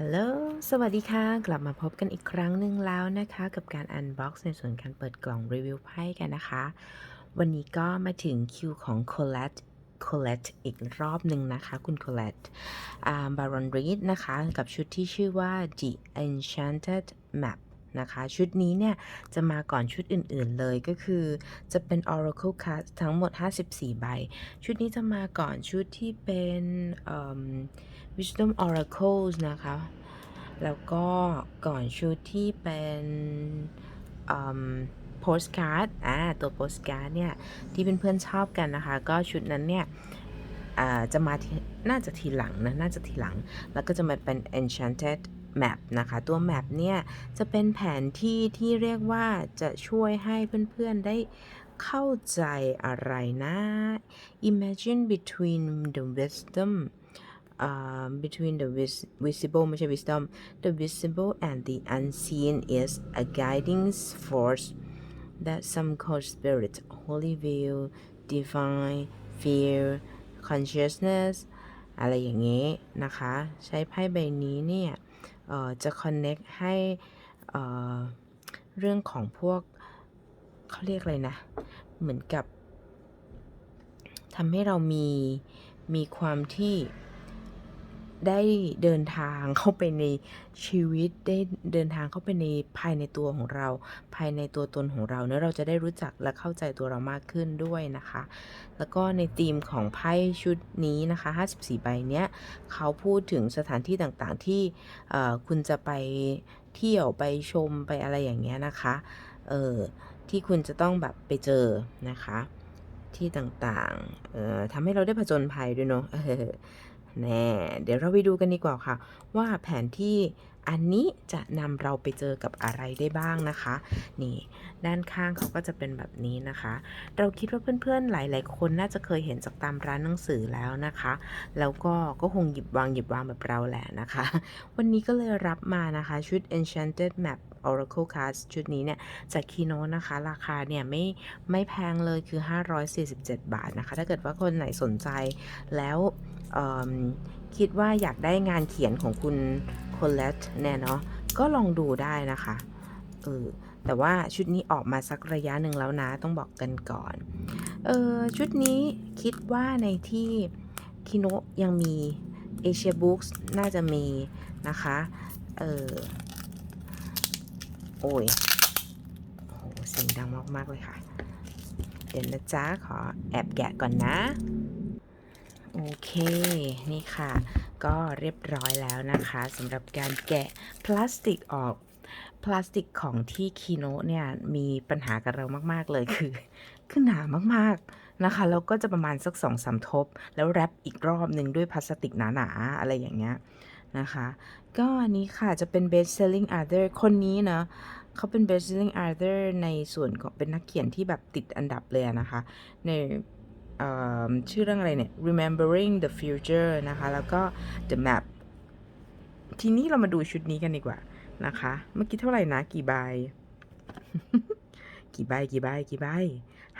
ฮัลโหล สวัสดีค่ะ กลับมาพบกันอีกครั้งหนึ่งแล้วนะคะ กับการอันบ็อกซ์ในส่วนการเปิดกล่องรีวิวไพ่กันนะคะ วันนี้ก็มาถึงคิวของ Colette Colette อีกรอบหนึ่งนะคะ คุณ Colette อ่า Baron Reed นะคะ กับชุดที่ชื่อว่า The Enchanted Map นะคะชุดนี้เนี่ย จะมาก่อนชุดอื่นๆเลยก็คือ จะเป็น Oracle Card ทั้งหมด 54 ใบ ชุดนี้จะมาก่อนชุดที่เป็นเ Wisdom Oracles นะคะ แล้วก็ก่อนชุดที่เป็นอืม postcard อ่าตัว postcard เนี่ย ที่เเพื่อนๆชอบกันนะคะ ก็ชุดนั้นเนี่ยอ่าจะมาทีน่าจะทีหลังนะ น่าจะทีหลัง แล้วก็จะมาเป็น enchanted map นะคะ ตัว map เนี่ย จะเป็นแผนที่ที่เรียกว่าจะช่วยให้เพื่อนๆได้เข้าใจอะไรนะ imagine between the wisdom uh, between the vis- visible ไม่ใช่ wisdom the visible and the unseen is a guiding force that some call spirit holy will divine fear consciousness อะไรอย่างนี้นะคะ ใช้ไพ่ใบนี้เนี่ยจะ connect ให้เรื่องของพวกเขาเรียกอะไรนะ เหมือนกับทำให้เรามีมีความที่ ได้เดินทางเข้าไปในชีวิตได้เดินทางเข้าไปในภายในตัวของเรา ภายในตัวตนของเราเนะเราจะได้รู้จักและเข้าใจตัวเรามากขึ้นด้วยนะคะ แล้วก็ในธีมของไพ่ชุดนี้นะคะ 54 ใบเนี้ยเขาพูดถึงสถานที่ต่างๆที่คุณจะไปเที่ยวไปชมไปอะไรอย่างเงี้ยนะคะเออที่คุณจะต้องแบบไปเจอนะคะ ที่ต่างๆเออทำให้เราได้ผจญภัยด้วยเนาะ แน่เดี๋ยวเราไปดูกันดีกว่าค่ะ ว่าแผนที่อันนี้จะนำเราไปเจอกับอะไรได้บ้างนะคะ นี่ ด้านข้างเขาก็จะเป็นแบบนี้นะคะ เราคิดว่าเพื่อนๆหลาย ๆ คนน่าจะเคยเห็นจากตามร้านหนังสือแล้วนะคะ แล้วก็ก็คงหยิบวางหยิบวางแบบเราแหละนะคะ วันนี้ก็เลยรับมานะคะชุด Enchanted Map Oracle Cards ชุดนี้เนี่ยจากคีโนนะคะ ราคาเนี่ยไม่ไม่แพงเลยคือ 547 บาทนะคะ ถ้าเกิดว่าคนไหนสนใจแล้ว คิดว่าอยากได้งานเขียนของคุณโคลเลตเนี่ยเนาะก็ลองดูได้นะคะเออแต่ว่าชุดนี้ออกมาสักระยะหนึ่งแล้วนะต้องบอกกันก่อนเออชุดนี้คิดว่าในที่คิโนยังมี Asia Books น่าจะมีนะคะเออโอ้ยโหเสียงดังมาก ๆ เลยค่ะ เดี๋ยวนะจ๊ะ ขอแอบแกะก่อนนะ โอเค นี่ค่ะ ก็เรียบร้อยแล้วนะคะสำหรับการแกะพลาสติกออก พลาสติกของที่คีโนเนี่ย มีปัญหากับเรามาก ๆ เลยคือ คือหนามาก ๆ นะคะ แล้วก็จะประมาณสักสองสามทบ แล้วแรปอีกรอบหนึ่งด้วยพลาสติกหนา ๆ อะไรอย่างเงี้ยนะคะ ก็อันนี้ค่ะจะเป็น best selling author คนนี้เนาะเขาเป็น best selling author ในส่วนของเป็นนักเขียนที่แบบติดอันดับเลยนะคะ ใน ชื่อเรื่องอะไรเนี่ย remembering the future นะคะ แล้วก็ the map ทีนี้เรามาดูชุดนี้กันดีกว่านะคะ เมื่อกี้เท่าไหร่นะ กี่ใบ กี่ใบ กี่ใบ กี่ใบ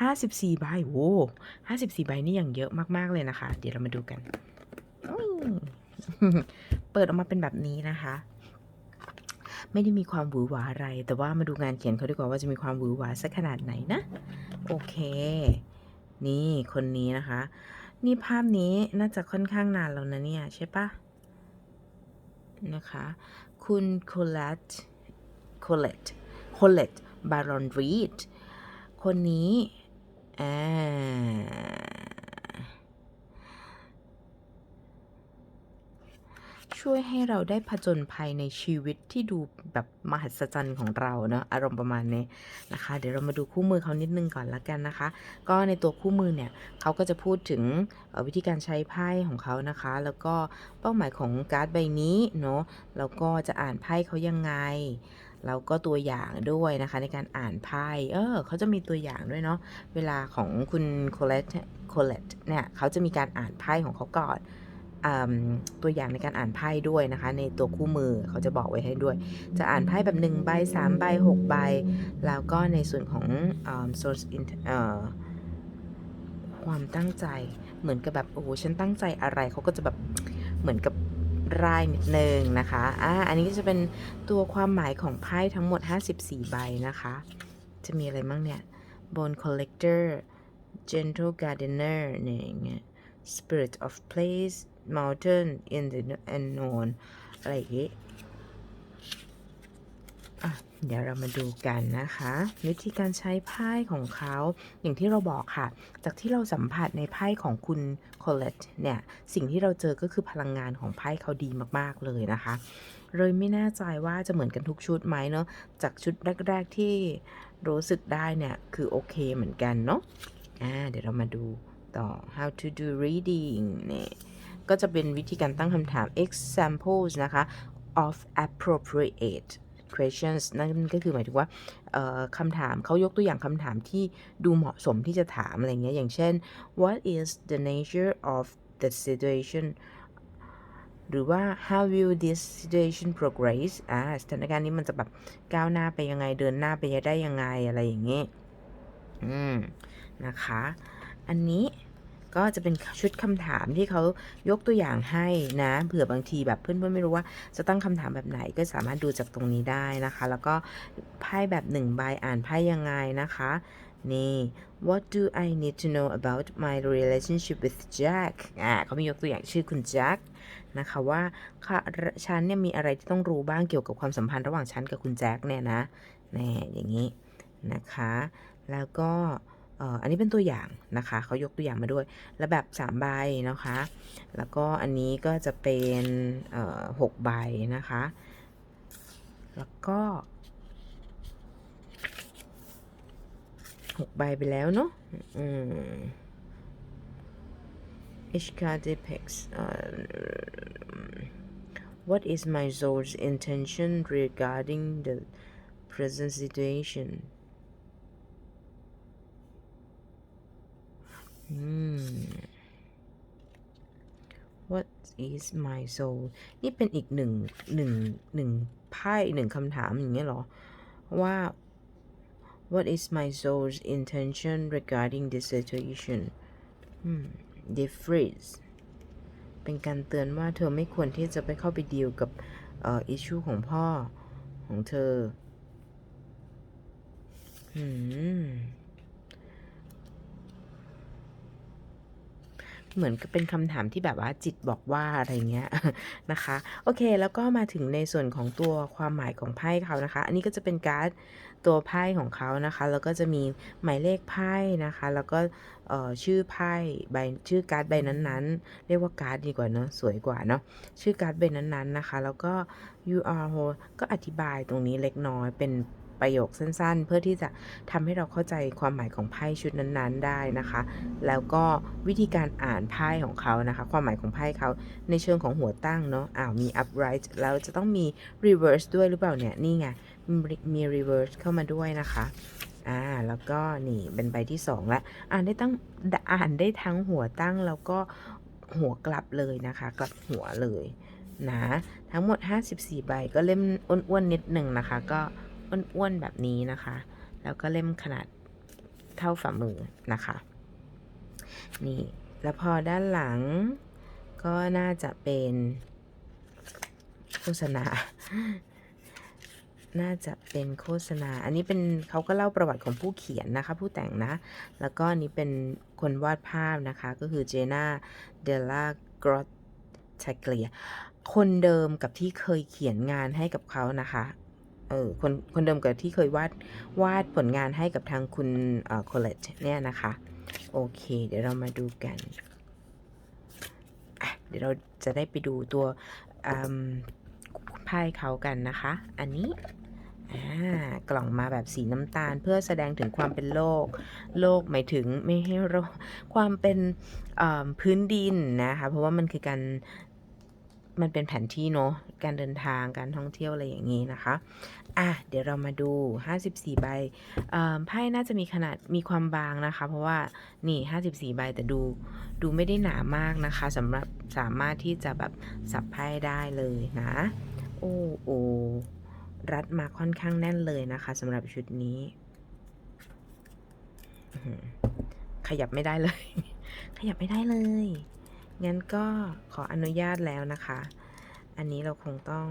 ห้าสิบสี่ใบ โว้ห้าสิบสี่ใบนี่อย่างเยอะมากๆเลยนะคะ เดี๋ยวเรามาดูกัน เปิดออกมาเป็นแบบนี้นะคะ ไม่ได้มีความหวือหวาอะไร แต่ว่ามาดูงานเขียนเขาดีกว่าว่าจะมีความหวือหวาสักขนาดไหนนะ โอเค นี่คนนี้นะคะ นี่ภาพนี้น่าจะค่อนข้างนานแล้วนะเนี่ย ใช่ปะนะคะ คุณโคลัตโคเลตโคเลตบารอนรีดคนนี้อ่า ช่วยให้เราได้ผจญภัยในชีวิตที่ดูแบบมหัศจรรย์ของเราเนอะอารมณ์ประมาณนี้นะคะ เดี๋ยวเรามาดูคู่มือเขานิดนึงก่อนละกันนะคะ ก็ในตัวคู่มือเนี่ยเขาก็จะพูดถึงวิธีการใช้ไพ่ของเขานะคะ แล้วก็เป้าหมายของการ์ดใบนี้เนาะแล้วก็จะอ่านไพ่เขายังไงแล้วก็ตัวอย่างด้วยนะคะในการอ่านไพ่เออเขาจะมีตัวอย่างด้วยเนาะเวลาของคุณโคเลตโคเลตเนี่ยเขาจะมีการอ่านไพ่ของเขาก่อน ตัวอย่างในการอ่านไพ่ด้วยนะคะ ในตัวคู่มือเขาจะบอกไว้ให้ด้วย จะอ่านไพ่แบบ1ใบ3ใบ6ใบ แล้วก็ในส่วนของอ source in อความตั้งใจเหมือนกับแบบโอ้โหฉันตั้งใจอะไรเขาก็จะแบบเหมือนกับรายนิดนึงนะคะอ่าอันนี้ก็จะเป็นตัวความหมายของไพ่ทั้งหมด 54 ใบนะคะ จะมีอะไรบ้างเนี่ย Bone Collector Gentle Gardener เนี่ยอย่างเงี้ย Spirit of Place Mountain in the Unknown อะไรอย่างงี้อะเดี๋ยวเรามาดูกันนะคะ วิธีการใช้ไพ่ของเขา อย่างที่เราบอกค่ะ จากที่เราสัมผัสในไพ่ของคุณโคลเลตเนี่ย สิ่งที่เราเจอก็คือพลังงานของไพ่เขาดีมากๆเลยนะคะ เลยไม่แน่ใจว่าจะเหมือนกันทุกชุดไหมเนาะจากชุดแรก ๆที่รู้สึกได้เนี่ย คือโอเคเหมือนกันเนาะอ่าเดี๋ยวเรามาดูต่อ how to do reading เนี่ย ก็จะเป็นวิธีการตั้งคำถาม examples นะคะ of appropriate questions นั่นก็คือหมายถึงว่าคำถามเขายกตัวอย่างคำถามที่ดูเหมาะสมที่จะถามอะไรเงี้ยอย่างเช่น what is the nature of the situation หรือว่า how will this situation progress อ่าสถานการณ์นี้มันจะแบบก้าวหน้าไปยังไงเดินหน้าไปได้ยังไงอะไรอย่างเงี้ยอืม นะคะ อันนี้ ก็จะเป็นชุดคำถามที่เขายกตัวอย่างให้นะเผื่อบางทีแบบเพื่อนๆไม่รู้ว่าจะตั้งคำถามแบบไหนก็สามารถดูจากตรงนี้ได้นะคะ แล้วก็ไพ่แบบหนึ่งใบอ่านไพ่ยังไงนะคะนี่ what do I need to know about my relationship with Jack อ่าเขามียกตัวอย่างชื่อคุณแจ็คนะคะว่าฉันเนี่ยมีอะไรที่ต้องรู้บ้างเกี่ยวกับความสัมพันธ์ระหว่างฉันกับคุณแจ็คเนี่ยนะแน่อย่างนี้นะคะ แล้วก็ อันนี้เป็นตัวอย่างนะคะเขายกตัวอย่างมาด้วย แล้วแบบ3ใบนะคะ แล้วก็อันนี้ก็จะเป็นหกใบนะคะ แล้วก็หกใบไปแล้วเนาะอืม Each card depicts uh, what is my soul's intention regarding the present situation อืม What is my soul นี่เป็นอีกหนึ่งหนึ่งหนึ่งไพ่หนึ่งคำถามอย่างเงี้ยเหรอ ว่า What is my soul's intention regarding this situation อืม the freeze เป็นการเตือนว่าเธอไม่ควรที่จะไปเข้าไปดีลกับเอ่อ issue ของพ่อของเธอ อืม เหมือนเป็นคำถามที่แบบว่าจิตบอกว่าอะไรเงี้ยนะคะ โอเค แล้วก็มาถึงในส่วนของตัวความหมายของไพ่เขานะคะ อันนี้ก็จะเป็นการ์ดตัวไพ่ของเขานะคะ แล้วก็จะมีหมายเลขไพ่นะคะ แล้วก็ชื่อไพ่ใบชื่อการ์ดใบนั้นๆ เรียกว่าการ์ดดีกว่าเนอะสวยกว่าเนาะชื่อการ์ดใบนั้นๆนะคะ แล้วก็ you are whole ก็อธิบายตรงนี้เล็กน้อยเป็น ประโยคสั้นๆ เพื่อที่จะทำให้เราเข้าใจความหมายของไพ่ชุดนั้นๆ ได้นะคะ แล้วก็วิธีการอ่านไพ่ของเขานะคะ ความหมายของไพ่เขาในเชิงของหัวตั้งเนาะอ้าวมี upright แล้วจะต้องมี reverse ด้วยหรือเปล่าเนี่ยนี่ไงมี reverse เข้ามาด้วยนะคะอ่าแล้วก็นี่เป็นใบที่สองแล้วอ่านได้ตั้งอ่านได้ทั้งหัวตั้งแล้วก็หัวกลับเลยนะคะ กลับหัวเลยนะทั้งหมด 54 ใบก็เล่มอ้วนๆนิดหนึ่งนะคะ ก็ อ้วนๆแบบนี้นะคะ แล้วก็เล่มขนาดเท่าฝ่ามือนะคะ นี่แล้วพอด้านหลังก็น่าจะเป็นโฆษณา น่าจะเป็นโฆษณา อันนี้เป็นเขาก็เล่าประวัติของผู้เขียนนะคะ ผู้แต่งนะ แล้วก็อันนี้เป็นคนวาดภาพนะคะ ก็คือเจน่าเดลากรอตชเกลีย คนเดิมกับที่เคยเขียนงานให้กับเขานะคะ เออคนคนเดิมกับที่เคยวาดวาดผลงานให้กับทางคุณโคเลตเนี่ยนะคะ โอเค เดี๋ยวเรามาดูกันเดี๋ยวเราจะได้ไปดูตัวไพ่เขากันนะคะ อันนี้กล่องมาแบบสีน้ำตาล เพื่อแสดงถึงความเป็นโลก โลกหมายถึงไม่ให้โรคความเป็นพื้นดินนะคะ เพราะว่ามันคือการมันเป็นแผนที่เนาะการเดินทางการท่องเที่ยวอะไรอย่างนี้นะคะ อะเดี๋ยวเรามาดู 54 ใบไพ่น่าจะมีขนาดมีความบางนะคะ เพราะว่านี่ 54 ใบแต่ดูดูไม่ได้หนามากนะคะสำหรับสามารถที่จะแบบสับไพ่ได้เลยนะ โอ้โอรัดมาค่อนข้างแน่นเลยนะคะสำหรับชุดนี้ ขยับไม่ได้เลย ขยับไม่ได้เลย งั้นก็ขออนุญาตแล้วนะคะ อันนี้เราคงต้อง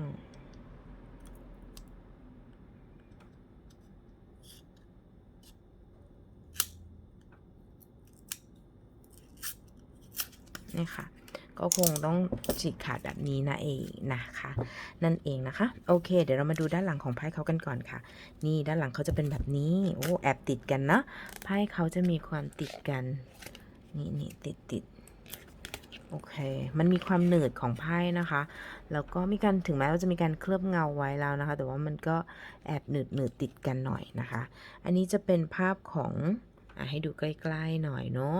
นี่ค่ะก็คงต้องฉีกขาดแบบนี้นะเองนะคะ นั่นเองนะคะ โอเค เดี๋ยวเรามาดูด้านหลังของไพ่เขากันก่อนค่ะ นี่ด้านหลังเขาจะเป็นแบบนี้โอ้แอบติดกันนะไพ่เขาจะมีความติดกัน นี่นี่ติดติดโอเค มันมีความหนืดของไพ่นะคะ แล้วก็มีการถึงแม้ว่าจะมีการเคลือบเงาไว้แล้วนะคะ แต่ว่ามันก็แอบหนืดหนืดติดกันหน่อยนะคะ อันนี้จะเป็นภาพของอให้ดูใกล้ๆหน่อยเนาะ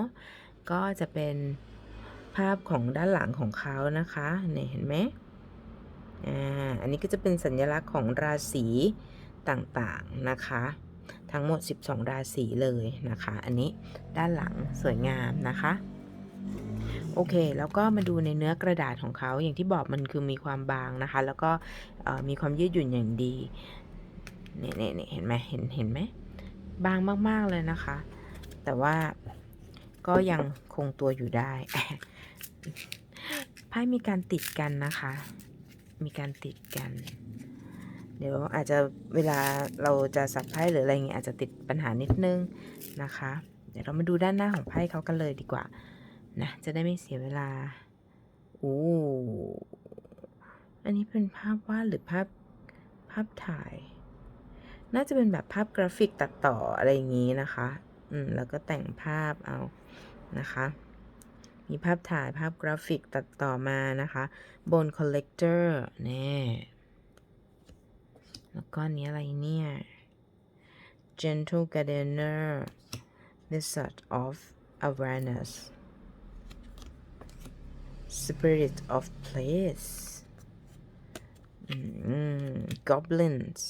ก็จะเป็น ภาพของด้านหลังของเขานะคะเนี่ยเห็นไหมอ่าอันนี้ก็จะเป็นสัญลักษณ์ของราศีต่างๆนะคะ ทั้งหมด 12 ราศีเลยนะคะ อันนี้ด้านหลังสวยงามนะคะโอเค แล้วก็มาดูในเนื้อกระดาษของเขา อย่างที่บอกมันคือมีความบางนะคะ แล้วก็มีความยืดหยุ่นอย่างดีเนี่ยเนี่ยเห็นไหมเห็นเห็นไหมบางมาก ๆ เลยนะคะ แต่ว่าก็ยังคงตัวอยู่ได้ ไพ่มีการติดกันนะคะ มีการติดกัน เดี๋ยวอาจจะเวลาเราจะสับไพ่หรืออะไรเงี้ยอาจจะติดปัญหานิดนึงนะคะ เดี๋ยวเรามาดูด้านหน้าของไพ่เขากันเลยดีกว่านะจะได้ไม่เสียเวลาโอ้อันนี้เป็นภาพวาดหรือภาพภาพถ่าย น่าจะเป็นแบบภาพกราฟิกตัดต่ออะไรอย่างนี้นะคะ อืม แล้วก็แต่งภาพเอานะคะ มีภาพถ่ายภาพกราฟิกตัดต่อมานะคะ บน collector แน่แล้วก็นี้อะไรเนี่ย gentle gardener wizard of awareness spirit of place goblins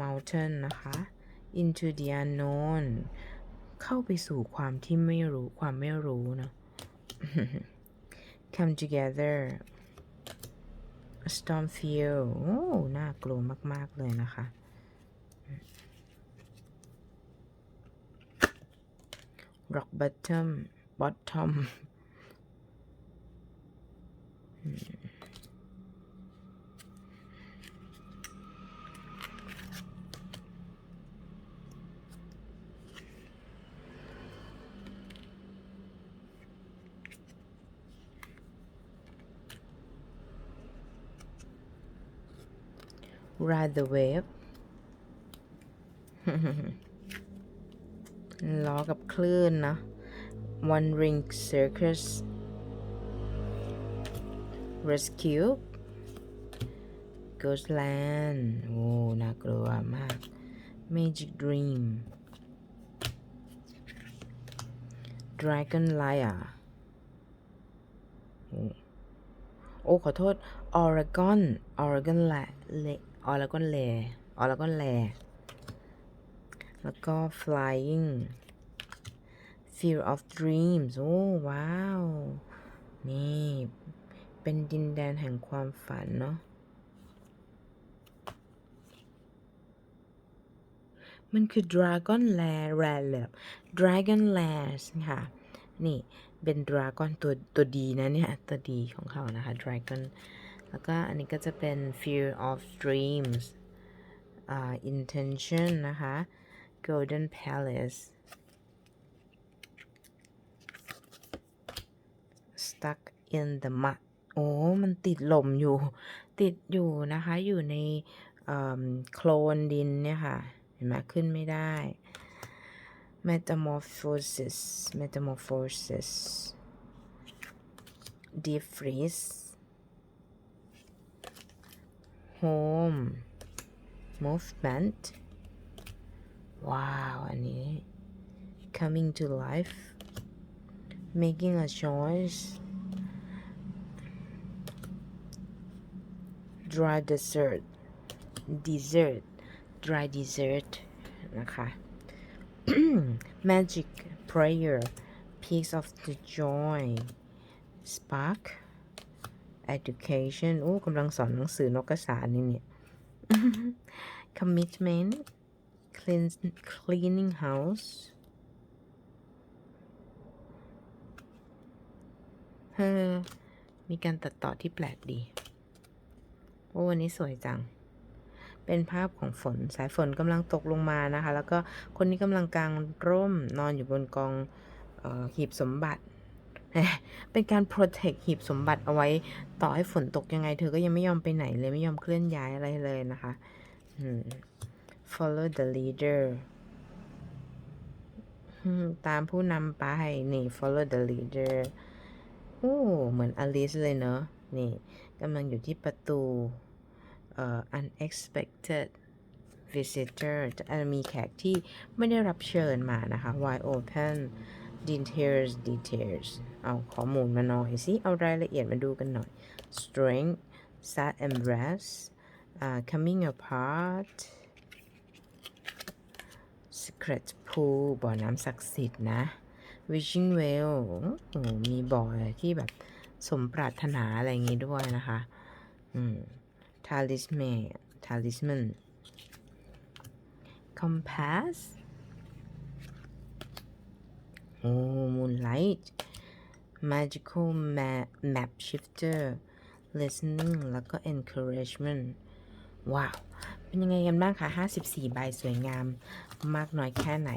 mountain นะคะ into the unknown เข้าไปสู่ความที่ไม่รู้ความไม่รู้เนาะ come together storm field โอ้น่ากลัวมาก ๆ เลยนะคะ rock bottom bottom ride the wave ล้อกับคลื่นนะ one ring circus rescue Ghostland โอ้น่ากลัวมาก Magic Dream Dragon Lair โอ้ ขอโทษ Oregon Oregon แหละเล ออแล้วก็แลออแล้วก็แลแล้วก็ flying fear of dreams โอ้ว้าว นี่ เป็นดินแดนแห่งความฝันเนาะมันคือ dragon lair lair แบบ dragon lairs ค่ะ นี่เป็น dragon ตัวตัวดีนะเนี่ย ตัวดีของเขานะคะ dragon แล้วก็อันนี้ก็จะเป็น fear of dreams uh, intention นะคะ golden palace stuck in the mud โอ้ มันติดลมอยู่ ติดอยู่นะคะ อยู่ในโคลนดินเนี่ยค่ะ เห็นไหมขึ้นไม่ได้ metamorphosis metamorphosis deep freeze home movement ว้าว อันนี้ coming to life making a choice dry desert dessert dry dessert นะคะ magic prayer piece of the joy spark Education โอ้กำลังสอนหนังสือนกกระสานี่เนี่ย commitment clean cleaning house เฮ้อมีการตัดต่อที่แปลกดี โอ้วันนี้สวยจัง เป็นภาพของฝน สายฝนกำลังตกลงมานะคะ แล้วก็คนนี้กำลังกางร่มนอนอยู่บนกองออหีบสมบัติ เป็นการ protect หีบสมบัติเอาไว้ ต่อให้ฝนตกยังไง เธอก็ยังไม่ยอมไปไหนเลยไม่ยอมเคลื่อนย้ายอะไรเลยนะคะ follow the leader ตามผู้นำไป นี่ follow the leader โอ้เหมือนอลิสเลยเนอะนี่กำลังอยู่ที่ประตูเอ่อ unexpected visitor จะอาจจะมีแขกที่ไม่ได้รับเชิญมานะคะ wide open details details เอาข้อมูลมาหน่อยสิเอารายละเอียดมาดูกันหน่อย strength sad and rest uh, coming apart secret pool บ่อน้ำศักดิ์สิทธิ์นะ wishing well โอ้มีบ่อที่แบบสมปรารถนาอะไรอย่างงี้ด้วยนะคะ อืม talisman talisman compass โอ้ moonlight magical map, map shifter listening แล้วก็ encouragement ว้าว เป็นยังไงกันบ้างคะ 54 ใบสวยงาม มากน้อยแค่ไหน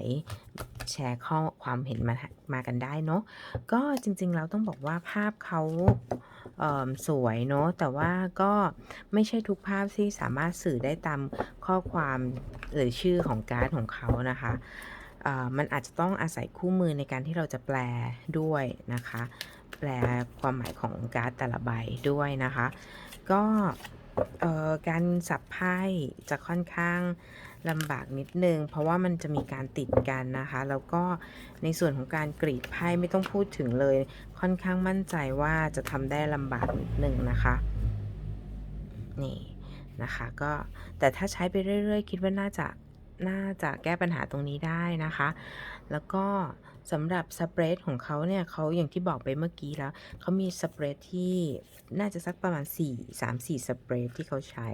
แชร์ข้อความเห็นมามากันได้เนาะ ก็จริงๆ เราต้องบอกว่าภาพเขาสวยเนาะ แต่ว่าก็ไม่ใช่ทุกภาพที่สามารถสื่อได้ตามข้อความหรือชื่อของการ์ดของเขานะคะ มันอาจจะต้องอาศัยคู่มือในการที่เราจะแปลด้วยนะคะ แปลความหมายของการ์ดแต่ละใบด้วยนะคะ ก็การสับไพ่จะค่อนข้างลำบากนิดนึง เพราะว่ามันจะมีการติดกันนะคะ แล้วก็ในส่วนของการกรีดไพ่ไม่ต้องพูดถึงเลย ค่อนข้างมั่นใจว่าจะทำได้ลำบากนิดนึงนะคะนี่นะคะก็แต่ถ้าใช้ไปเรื่อย ๆ คิดว่าน่าจะ น่าจะแก้ปัญหาตรงนี้ได้นะคะ แล้วก็สำหรับสเปรดของเขาเนี่ยเขาอย่างที่บอกไปเมื่อกี้แล้วเขามีสเปรดที่น่าจะสักประมาณ 4 3 4สเปรดที่เขาใช้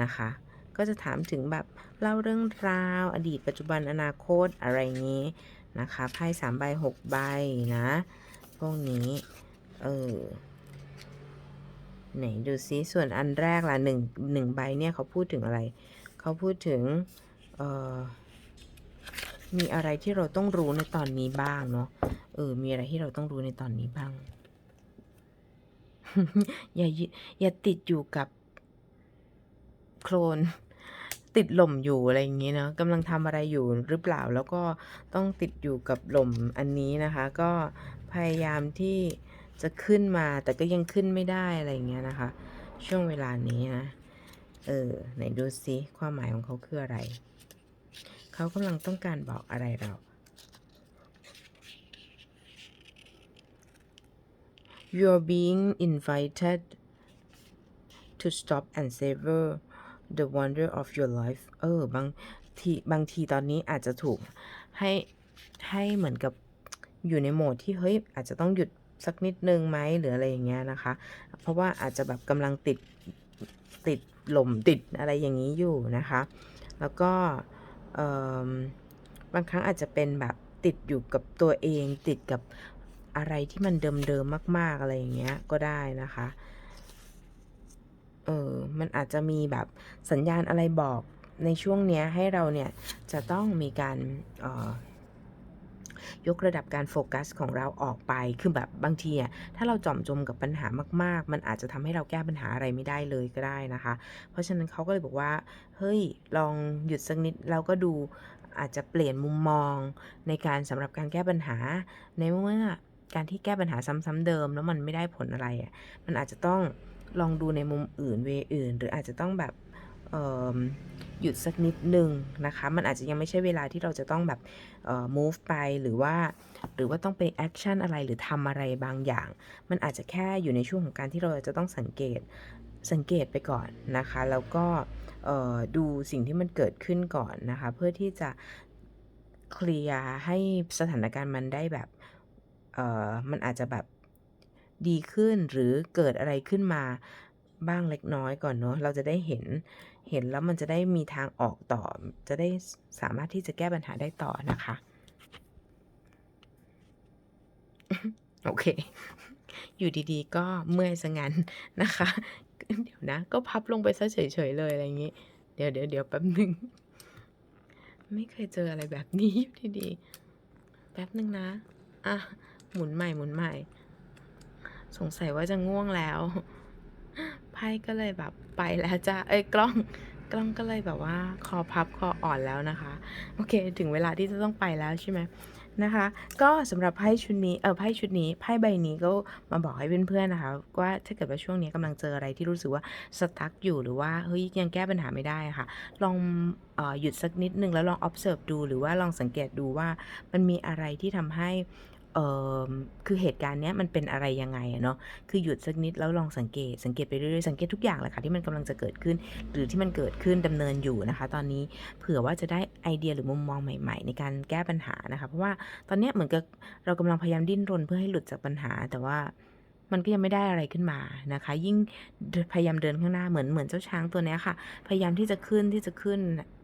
นะคะ ก็จะถามถึงแบบเล่าเรื่องราว อดีตปัจจุบันอนาคตอะไรอย่างนี้นะคะไพ่สามใบหกใบนะ พวกนี้ เออไหนดูซิส่วนอันแรกละหนึ่งหนึ่งใบเนี่ยเขาพูดถึงอะไร เขาพูดถึง มีอะไรที่เราต้องรู้ในตอนนี้บ้างเนาะ เออ มีอะไรที่เราต้องรู้ในตอนนี้บ้าง อย่าอย่าติดอยู่กับโคลน ติดหล่มอยู่อะไรอย่างนี้เนาะกำลังทำอะไรอยู่หรือเปล่า แล้วก็ต้องติดอยู่กับหล่มอันนี้นะคะ ก็พยายามที่จะขึ้นมาแต่ก็ยังขึ้นไม่ได้อะไรอย่างเงี้ยนะคะ ช่วงเวลานี้นะ เออ ไหนดูซิความหมายของเขาคืออะไร เขากำลังต้องการบอกอะไรเรา You're being invited to stop and savor the wonder of your life เออบางทีบางทีตอนนี้อาจจะถูกให้ให้เหมือนกับอยู่ในโหมดที่เฮ้ยอาจจะต้องหยุดสักนิดนึงไหมหรืออะไรอย่างเงี้ยนะคะ เพราะว่าอาจจะแบบกำลังติดติดหล่มติดอะไรอย่างนี้อยู่นะคะ แล้วก็ บางครั้งอาจจะเป็นแบบติดอยู่กับตัวเองติดกับอะไรที่มันเดิมๆมาก ๆ อะไรอย่างเงี้ยก็ได้นะคะ เออ มันอาจจะมีแบบสัญญาณอะไรบอกในช่วงเนี้ยให้เราเนี่ยจะต้องมีการเออ ยกระดับการโฟกัสของเราออกไป คือแบบบางทีอะถ้าเราจอมจมกับปัญหามาก ๆ มันอาจจะทำให้เราแก้ปัญหาอะไรไม่ได้เลยก็ได้นะคะ เพราะฉะนั้นเขาก็เลยบอกว่า เฮ้ย ลองหยุดสักนิดเราก็ดูอาจจะเปลี่ยนมุมมองในการสำหรับการแก้ปัญหา ในเมื่อการที่แก้ปัญหาซ้ำๆเดิม แล้วมันไม่ได้ผลอะไรอะมันอาจจะต้องลองดูในมุมอื่นเวอื่น หรืออาจจะต้องแบบ หยุดสักนิดนึงนะคะ มันอาจจะยังไม่ใช่เวลาที่เราจะต้องแบบ move ไปหรือว่า หรือว่าต้องไป action อะไรหรือทำอะไรบางอย่าง มันอาจจะแค่อยู่ในช่วงของการที่เราจะต้องสังเกตสังเกตไปก่อนนะคะ แล้วก็ดูสิ่งที่มันเกิดขึ้นก่อนนะคะ เพื่อที่จะเคลียร์ให้สถานการณ์มันได้แบบมันอาจจะแบบดีขึ้นหรือเกิดอะไรขึ้นมาบ้างเล็กน้อยก่อนเนาะเราจะได้เห็น เห็นแล้วมันจะได้มีทางออกต่อ จะได้สามารถที่จะแก้ปัญหาได้ต่อนะคะ โอเค อยู่ดีๆ ก็เมื่อยซะงั้นนะคะ เดี๋ยวนะ ก็พับลงไปเสียเฉยๆเลยอะไรอย่างี้ เดี๋ยวๆๆแป๊บหนึ่งไม่เคยเจออะไรแบบนี้อยู่ดีๆ แป๊บหนึ่งนะ อะ หมุนใหม่ๆสงสัยว่าจะง่วงแล้ว ไพ่ก็เลยแบบไปแล้วจ้ะเอ๊ยกล้องกล้องก็เลยแบบว่าคอพับคออ่อนแล้วนะคะ โอเค ถึงเวลาที่จะต้องไปแล้วใช่ไหมนะคะ ก็สำหรับไพ่ชุดนี้เออไพ่ชุดนี้ไพ่ใบนี้ก็มาบอกให้เพื่อนๆนะคะว่าถ้าเกิดว่าช่วงนี้กำลังเจออะไรที่รู้สึกว่า stuck อยู่หรือว่าเฮ้ยยังแก้ปัญหาไม่ได้ค่ะ ลองออหยุดสักนิดนึงแล้วลอง observe ดูหรือว่าลองสังเกตดูว่ามันมีอะไรที่ทำให้ เออคือเหตุการณ์เนี้ยมันเป็นอะไรยังไงอะเนาะ คือหยุดสักนิดแล้วลองสังเกต สังเกตไปเรื่อยๆ สังเกตทุกอย่างแหละค่ะที่มันกำลังจะเกิดขึ้น หรือที่มันเกิดขึ้นดำเนินอยู่นะคะ ตอนนี้เผื่อว่าจะได้ไอเดียหรือมุมมองใหม่ ๆ ในการแก้ปัญหานะคะ เพราะว่าตอนเนี้ยเหมือนกับเรากำลังพยายามดิ้นรนเพื่อให้หลุดจากปัญหา แต่ว่ามันก็ยังไม่ได้อะไรขึ้นมานะคะ ยิ่งพยายามเดินข้างหน้าเหมือนเหมือนเจ้าช้างตัวเนี้ยค่ะ พยายามที่จะขึ้นที่จะขึ้น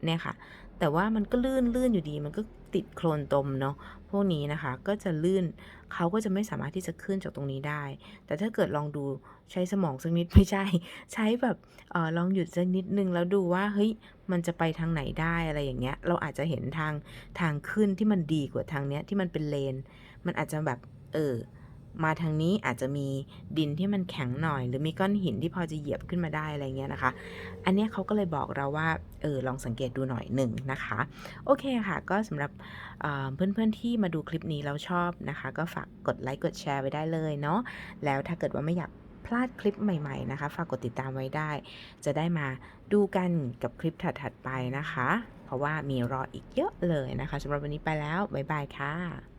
เนี่ยค่ะ แต่ว่ามันก็ลื่นๆอยู่ดี มันก็ ติดโคลนตมเนาะพวกนี้นะคะก็จะลื่นเขาก็จะไม่สามารถที่จะขึ้นจากตรงนี้ได้ แต่ถ้าเกิดลองดูใช้สมองสักนิดไม่ใช่ ใช้แบบออลองหยุดสักนิดนึงแล้วดูว่าเฮ้ยมันจะไปทางไหนได้อะไรอย่างเงี้ย เราอาจจะเห็นทางทางขึ้นที่มันดีกว่าทางเนี้ยที่มันเป็นเลน มันอาจจะแบบเออ มาทางนี้อาจจะมีดินที่มันแข็งหน่อย หรือมีก้อนหินที่พอจะเหยียบขึ้นมาได้อะไรเงี้ยนะคะ อันนี้เขาก็เลยบอกเราว่าเออลองสังเกตดูหน่อยหนึ่งนะคะ โอเคค่ะก็สำหรับเพื่อนๆที่มาดูคลิปนี้แล้วชอบนะคะ ก็ฝากกดไลค์กดแชร์ไว้ได้เลยเนาะแล้วถ้าเกิดว่าไม่อยากพลาดคลิปใหม่ๆนะคะ ฝากกดติดตามไว้ได้ จะได้มาดูกันกับคลิปถัดๆไปนะคะ เพราะว่ามีรออีกเยอะเลยนะคะสำหรับวันนี้ไปแล้ว บ๊ายบายค่ะ